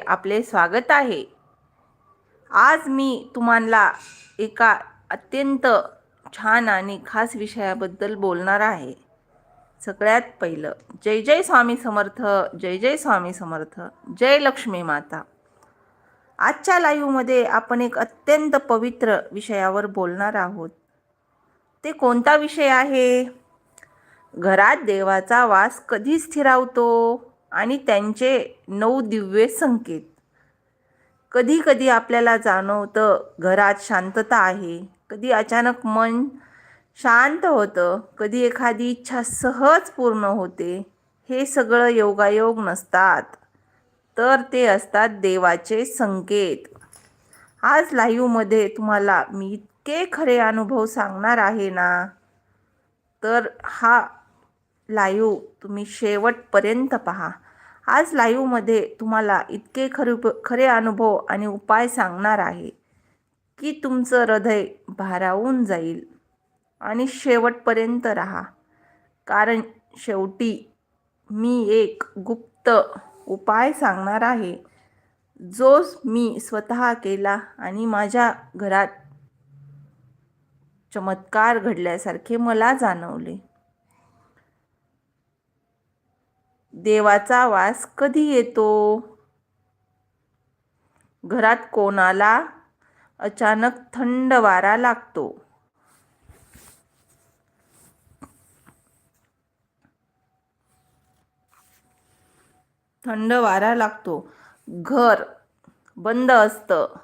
आपले स्वागत आहे. आज मी तुम्हाला एका अत्यंत छान आणि खास विषयाबद्दल बोलणार आहे. सगळ्यात पहिलं जय जय स्वामी समर्थ जय जय स्वामी समर्थ जय लक्ष्मी माता. आजच्या लाईव्हमध्ये आपण एक अत्यंत पवित्र विषयावर बोलणार आहोत. ते कोणता विषय आहे? घरात देवाचा वास कधी स्थिरावतो? आणि त्यांचे नऊ दिव्य संकेत. कधी कधी आपल्याला जाणवतं घरात शांतता आहे कधी अचानक मन शांत होतं कधी एखादी इच्छा सहज पूर्ण होते हे सगळं योगायोग नसतात. तर ते असतात देवाचे संकेत. आज लाईव्हमध्ये तुम्हाला मी इतके खरे अनुभव सांगणार आहे ना? तर हा लाईव्ह तुम्ही शेवटपर्यंत पहा. आज लाईव्हमध्ये तुम्हाला इतके खरे खरे अनुभव आणि उपाय सांगणार आहे की तुमचं हृदय भारावून जाईल आणि शेवटपर्यंत राहा. कारण शेवटी मी एक गुप्त उपाय सांगणार आहे. जो मी स्वतः केला आणि माझ्या घरात चमत्कार घडल्यासारखे मला जाणवले. देवाचा वास कधी येतो? घरात कोणाला अचानक थंड वारा लागतो? थंड वारा लागतो. घर बंद असतं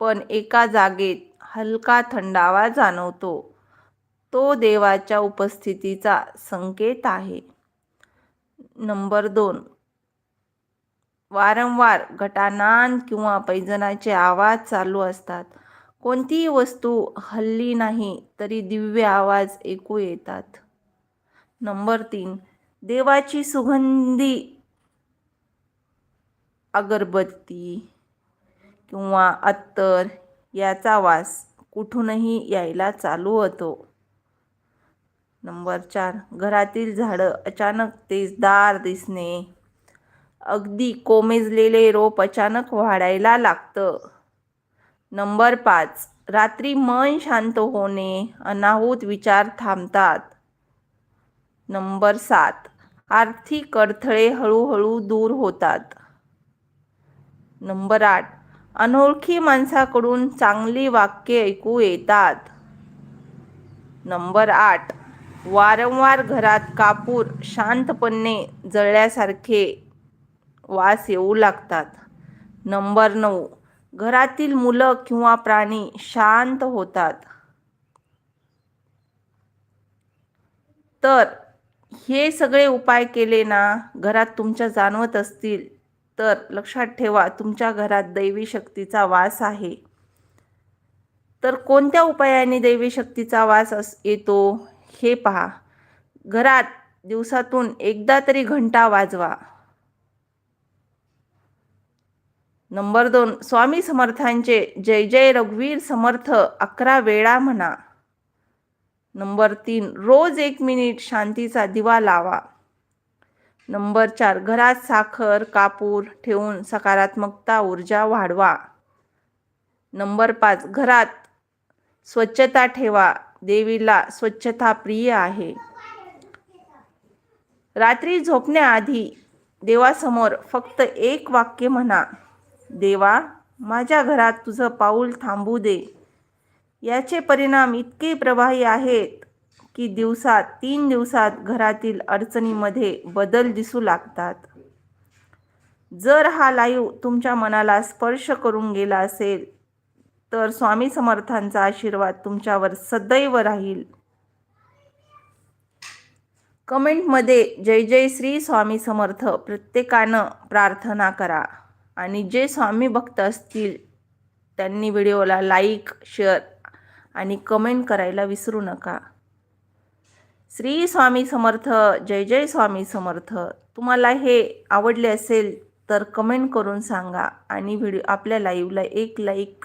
पण एका जागेत हलका थंडावा जाणवतो. तो देवाच्या उपस्थितीचा संकेत आहे. नंबर दोन. वारंवार घटानान किंवा पैजनाचे आवाज चालू असतात. कोणतीही वस्तू हल्ली नाही तरी दिव्य आवाज ऐकू येतात. नंबर तीन. देवाची सुगंधी अगरबत्ती किंवा अत्तर याचा वास कुठूनही यायला चालू होतो. नंबर चार. घरातील झाडं अचानक तेजदार दिसणे. अगदी कोमेजलेले रोप अचानक वाढायला लागतं. नंबर पाच. रात्री मन शांत होणे. अनाहूत विचार थांबतात. नंबर सात. आर्थिक अडथळे हळूहळू दूर होतात. नंबर आठ. अनोळखी माणसाकडून चांगली वाक्ये ऐकू येतात. नंबर आठ. वारंवार घरात कापूर शांतपणे जळल्यासारखे वास येऊ लागतात. नंबर नऊ. घरातील मुलं किंवा प्राणी शांत होतात. तर हे सगळे उपाय केले ना घरात तुमच्या जाणवत असतील तर लक्षात ठेवा तुमच्या घरात दैवी शक्तीचा वास आहे. तर कोणत्या उपायाने दैवी शक्तीचा वास अस येतो? हे पहा. घरात दिवसातून एकदा तरी घंटा वाजवा. नंबर दोन स्वामी समर्थांचे जय जय रघुवीर समर्थ अकरा वेळा म्हणा. नंबर तीन रोज एक मिनिट शांतीचा दिवा लावा. नंबर चार घरात साखर कापूर ठेवून सकारात्मकता ऊर्जा वाढवा. नंबर पाच घरात स्वच्छता ठेवा. देवीला स्वच्छता प्रिय आहे. रात्री झोपण्याआधी देवासमोर फक्त एक वाक्य म्हणा देवा माझ्या घरात तुझं पाऊल थांबू दे. याचे परिणाम इतके प्रभावी आहेत की दिवसात तीन दिवसात घरातील अडचणीमध्ये बदल दिसू लागतात. जर हा लाईव्ह तुमच्या मनाला स्पर्श करून गेला असेल तर स्वामी समर्थांचा आशीर्वाद तुमच्यावर सदैव राहील. कमेंटमध्ये जय जय श्री स्वामी समर्थ. प्रत्येकानं प्रार्थना करा. आणि जे स्वामी भक्त असतील त्यांनी व्हिडिओला लाईक शेअर आणि कमेंट करायला विसरू नका. श्री स्वामी समर्थ जय जय स्वामी समर्थ. तुम्हाला हे आवडले असेल तर कमेंट करून सांगा आणि व्हिडिओ आपल्या लाईव्हला एक लाईक